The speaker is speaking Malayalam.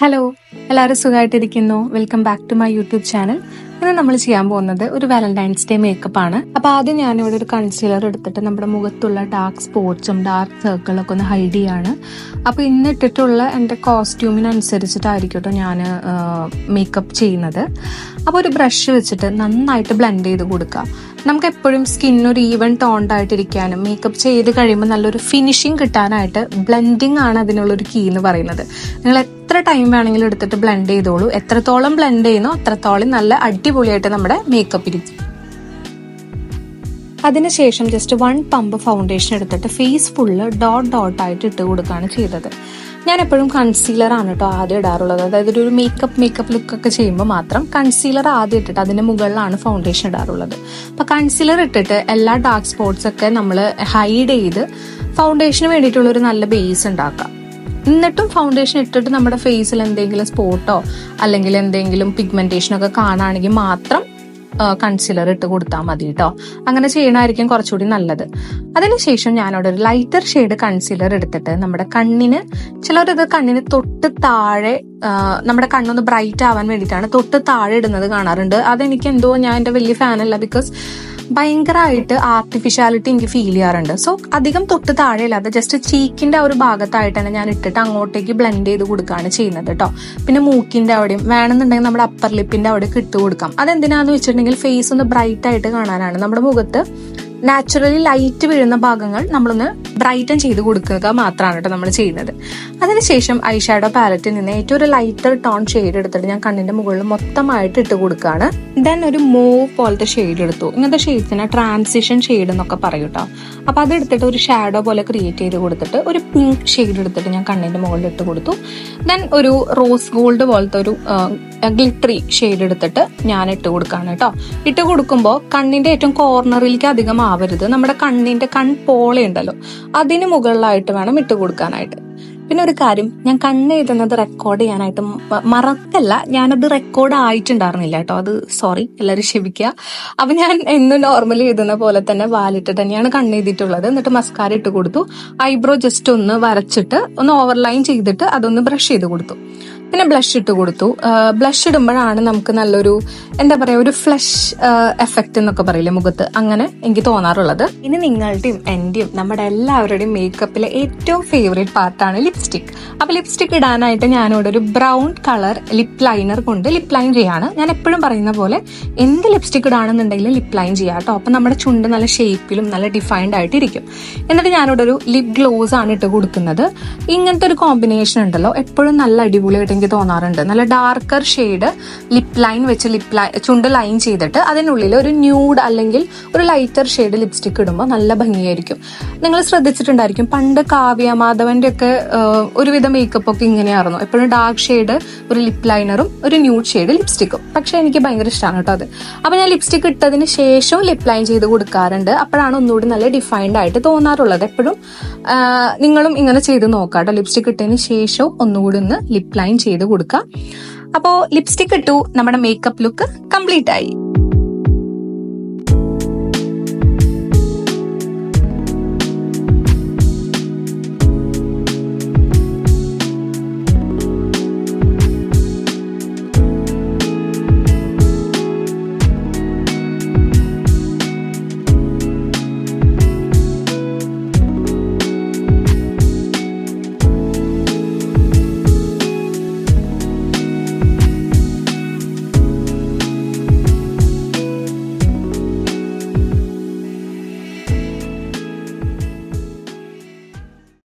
ഹലോ എല്ലാവരും സുഖമായിട്ടിരിക്കുന്നു. Welcome back to my YouTube channel ഇന്ന് നമ്മൾ ചെയ്യാൻ പോകുന്നത് ഒരു വാലന്റൈൻസ് ഡേ മേക്കപ്പ് ആണ്. അപ്പൊ ആദ്യം ഞാനിവിടെ ഒരു കൺസീലർ എടുത്തിട്ട് നമ്മുടെ മുഖത്തുള്ള ഡാർക്ക് സ്പോട്ട്സും ഡാർക്ക് സർക്കിളൊക്കെ ഒന്ന് ഹൈഡ് ചെയ്യാണ്. അപ്പൊ ഇന്ന് ഇട്ടിട്ടുള്ള എന്റെ കോസ്റ്റ്യൂമിനനുസരിച്ചിട്ടായിരിക്കും ഞാൻ മേക്കപ്പ് ചെയ്യുന്നത്. അപ്പോൾ ഒരു ബ്രഷ് വെച്ചിട്ട് നന്നായിട്ട് ബ്ലെൻഡ് ചെയ്ത് കൊടുക്കുക. നമുക്ക് എപ്പോഴും സ്കിൻ ഒരു ഈവൻ ടോണ്ട് ആയിട്ടിരിക്കാനും മേക്കപ്പ് ചെയ്ത് കഴിയുമ്പോൾ നല്ലൊരു ഫിനിഷിങ് കിട്ടാനായിട്ട് ബ്ലെൻഡിങ് ആണ് അതിനുള്ളൊരു കീ എന്ന് പറയുന്നത്. നിങ്ങൾ എത്ര ടൈം വേണമെങ്കിലും എടുത്തിട്ട് ബ്ലെൻഡ് ചെയ്തോളൂ. എത്രത്തോളം ബ്ലെൻഡ് ചെയ്യുന്നോ അത്രത്തോളം നല്ല അടിപൊളിയായിട്ട് നമ്മുടെ മേക്കപ്പ് ഇരിക്കും. അതിനുശേഷം ജസ്റ്റ് വൺ പമ്പ് ഫൗണ്ടേഷൻ എടുത്തിട്ട് ഫേസ് ഫുള്ള് ഡോട്ട് ഡോട്ട് ആയിട്ട് ഇട്ട് കൊടുക്കുകയാണ് ചെയ്തത്. ഞാൻ എപ്പോഴും കൺസീലർ ആണ് കേട്ടോ ആദ്യം ഇടാറുള്ളത്. അതായത് ഒരു മേക്കപ്പ് മേക്കപ്പ് ലുക്ക് ഒക്കെ ചെയ്യുമ്പോൾ മാത്രം കൺസീലർ ആദ്യം ഇട്ടിട്ട് അതിന് മുകളിലാണ് ഫൗണ്ടേഷൻ ഇടാറുള്ളത്. അപ്പോൾ കൺസീലർ ഇട്ടിട്ട് എല്ലാ ഡാർക്ക് സ്പോട്ട്സ് ഒക്കെ നമ്മൾ ഹൈഡ് ചെയ്ത് ഫൗണ്ടേഷന് വേണ്ടിയിട്ടുള്ള ഒരു നല്ല ബേസ് ഉണ്ടാക്കാം. എന്നിട്ടും ഫൗണ്ടേഷൻ ഇട്ടിട്ട് നമ്മുടെ ഫേസിൽ എന്തെങ്കിലും സ്പോട്ടോ അല്ലെങ്കിൽ എന്തെങ്കിലും പിഗ്മെന്റേഷൻ ഒക്കെ കാണുകയാണെങ്കിൽ മാത്രം കൺസീലർ ഇട്ട് കൊടുത്താൽ മതി കേട്ടോ അങ്ങനെ ചെയ്യണമായിരിക്കും കുറച്ചുകൂടി നല്ലത്. അതിനുശേഷം ഞാനവിടെ ഒരു ലൈറ്റർ ഷെയ്ഡ് കൺസീലർ എടുത്തിട്ട് നമ്മുടെ കണ്ണിന് ചിലരത് കണ്ണിന് തൊട്ട് താഴെ നമ്മുടെ കണ്ണൊന്ന് ബ്രൈറ്റ് ആവാൻ വേണ്ടിയിട്ടാണ് തൊട്ട് താഴെ ഇടുന്നത് കാണാറുണ്ട്. അതെനിക്ക് എന്തോ ഞാൻ എന്റെ വലിയ ഫാനല്ല ബിക്കോസ് ഭയങ്കരമായിട്ട് ആർട്ടിഫിഷ്യാലിറ്റി എനിക്ക് ഫീൽ ചെയ്യാറുണ്ട്. സോ അധികം തൊട്ട് താഴെയല്ലാതെ ജസ്റ്റ് ചീക്കിന്റെ ഒരു ഭാഗത്തായിട്ടാണ് ഞാൻ ഇട്ടിട്ട് അങ്ങോട്ടേക്ക് ബ്ലെൻഡ് ചെയ്ത് കൊടുക്കുകയാണ് ചെയ്യുന്നത് കേട്ടോ പിന്നെ മൂക്കിന്റെ അവിടെയും വേണമെന്നുണ്ടെങ്കിൽ നമ്മുടെ അപ്പർ ലിപ്പിന്റെ അവിടെ ഇട്ട് കൊടുക്കാം. അതെന്തിനാന്ന് വെച്ചിട്ടുണ്ടെങ്കിൽ ഫേസ് ഒന്ന് ബ്രൈറ്റ് ആയിട്ട് കാണാനാണ്. നമ്മുടെ മുഖത്ത് നാച്ചുറലി ലൈറ്റ് വീഴുന്ന ഭാഗങ്ങൾ നമ്മളൊന്ന് ബ്രൈറ്റൻ ചെയ്ത് കൊടുക്കുക മാത്രമാണ് കേട്ടോ നമ്മൾ ചെയ്യുന്നത്. അതിനുശേഷം ഐ ഷാഡോ പാലറ്റിൽ നിന്ന് ഏറ്റവും ഒരു ലൈറ്റർ ടോൺ ഷെയ്ഡ് എടുത്തിട്ട് ഞാൻ കണ്ണിന്റെ മുകളിൽ മൊത്തമായിട്ട് ഇട്ട് കൊടുക്കുകയാണ് ദെൻ ഒരു മൂവ് പോലത്തെ ഷെയ്ഡ് എടുത്തു. ഇങ്ങനത്തെ ഷെയ്ഡ്സിനെ ട്രാൻസിഷൻ ഷെയ്ഡ് എന്നൊക്കെ പറയും കേട്ടോ അപ്പൊ അത് എടുത്തിട്ട് ഒരു ഷാഡോ പോലെ ക്രിയേറ്റ് ചെയ്ത് കൊടുത്തിട്ട് ഒരു പിങ്ക് ഷെയ്ഡ് എടുത്തിട്ട് ഞാൻ കണ്ണിന്റെ മുകളിൽ ഇട്ട് കൊടുത്തു. ദെൻ ഒരു റോസ് ഗോൾഡ് പോലത്തെ ഒരു ഗ്ലിറ്ററി ഷെയ്ഡ് എടുത്തിട്ട് ഞാൻ ഇട്ട് കൊടുക്കാണ് കേട്ടോ ഇട്ട് കൊടുക്കുമ്പോൾ കണ്ണിന്റെ ഏറ്റവും കോർണറിലേക്ക് അധികം ആവരുത്. നമ്മുടെ കണ്ണിന്റെ കൺ ഉണ്ടല്ലോ. അതിന് മുകളിലായിട്ട് വേണം ഇട്ട് കൊടുക്കാനായിട്ട്. പിന്നെ ഒരു കാര്യം ഞാൻ കണ്ണെഴുതുന്നത് റെക്കോർഡ് ചെയ്യാനായിട്ട് മറക്കല്ല ഞാനത് റെക്കോർഡ് ആയിട്ടുണ്ടായിരുന്നില്ല കേട്ടോ. അത് സോറി എല്ലാവരും ക്ഷമിക്കുക. അപ്പൊ ഞാൻ എന്നും നോർമലി എഴുതുന്ന പോലെ തന്നെ വാലിട്ട് തന്നെയാണ് കണ്ണെഴുതിയിട്ടുള്ളത് എന്നിട്ട് മസ്കാര ഇട്ട് കൊടുത്തു. ഐബ്രോ ജസ്റ്റ് ഒന്ന് വരച്ചിട്ട് ഒന്ന് ഓവർലൈൻ ചെയ്തിട്ട് അതൊന്ന് ബ്രഷ് ചെയ്ത് കൊടുത്തു. പിന്നെ ബ്ലഷ് ഇട്ട് കൊടുത്തു. ബ്ലഷ് ഇടുമ്പോഴാണ് നമുക്ക് നല്ലൊരു എന്താ പറയാ ഒരു ഫ്ലഷ് എഫക്റ്റ് എന്നൊക്കെ പറയില്ല മുഖത്ത്. അങ്ങനെ എനിക്ക് തോന്നാറുള്ളത്. ഇനി നിങ്ങളുടെയും എന്റെയും നമ്മുടെ എല്ലാവരുടെയും മേക്കപ്പിലെ ഏറ്റവും ഫേവറേറ്റ് പാർട്ടാണ് ലിപ്സ്റ്റിക് അപ്പൊ ലിപ്സ്റ്റിക് ഇടാനായിട്ട് ഞാനിവിടെ ഒരു ബ്രൗൺ കളർ ലിപ് ലൈനർ കൊണ്ട് ലിപ് ലൈൻ ചെയ്യാണ്. ഞാൻ എപ്പോഴും പറയുന്ന പോലെ എന്ത് ലിപ്സ്റ്റിക് ഇടാണെന്നുണ്ടെങ്കിലും ലിപ് ലൈൻ ചെയ്യാം കേട്ടോ. അപ്പൊ നമ്മുടെ ചുണ്ട് നല്ല ഷേപ്പിലും നല്ല ഡിഫൈൻഡ് ആയിട്ട് ഇരിക്കും. എന്നിട്ട് ഞാനിവിടെ ഒരു ലിപ് ഗ്ലോസ് ആണ് ഇട്ട് കൊടുക്കുന്നത്. ഇങ്ങനത്തെ ഒരു കോമ്പിനേഷൻ ഉണ്ടല്ലോ. എപ്പോഴും നല്ല അടിപൊളിയായിട്ട് എനിക്ക് തോന്നാറുണ്ട്. നല്ല ഡാർക്കർ ഷെയ്ഡ് ലിപ് ലൈൻ വെച്ച് ലിപ് ലൈൻ ചുണ്ട് ലൈൻ ചെയ്തിട്ട് അതിനുള്ളിൽ ഒരു ന്യൂഡ് അല്ലെങ്കിൽ ഒരു ലൈറ്റർ ഷെയ്ഡ് ലിപ്സ്റ്റിക് ഇടുമ്പോൾ നല്ല ഭംഗിയായിരിക്കും. നിങ്ങൾ ശ്രദ്ധിച്ചിട്ടുണ്ടായിരിക്കും പണ്ട് കാവ്യ മാധവന്റെ ഒക്കെ ഒരുവിധ മേക്കപ്പ് ഒക്കെ ഇങ്ങനെയായിരുന്നു. എപ്പോഴും ഡാർക്ക് ഷെയ്ഡ് ഒരു ലിപ് ലൈനറും ഒരു ന്യൂഡ് ഷെയ്ഡ് ലിപ്സ്റ്റിക്കും പക്ഷെ എനിക്ക് ഭയങ്കര ഇഷ്ടമാണ് കേട്ടോ അത്. അപ്പൊ ഞാൻ ലിപ്സ്റ്റിക് ഇട്ടതിന് ശേഷവും ലിപ് ലൈൻ ചെയ്ത് കൊടുക്കാറുണ്ട്. അപ്പോഴാണ് ഒന്നുകൂടി നല്ല ഡിഫൈൻഡ് ആയിട്ട് തോന്നാറുള്ളത്. എപ്പോഴും നിങ്ങളും ഇങ്ങനെ ചെയ്ത് നോക്കാം കേട്ടോ ലിപ്സ്റ്റിക് ഇട്ടതിന് ശേഷവും ഒന്നുകൂടി ഒന്ന് ലിപ് ലൈൻ ചെയ്ത് കൊടുക്കുക അപ്പോൾ ലിപ്സ്റ്റിക് ഇട്ടു നമ്മുടെ മേക്കപ്പ് ലുക്ക് കംപ്ലീറ്റ് ആയി.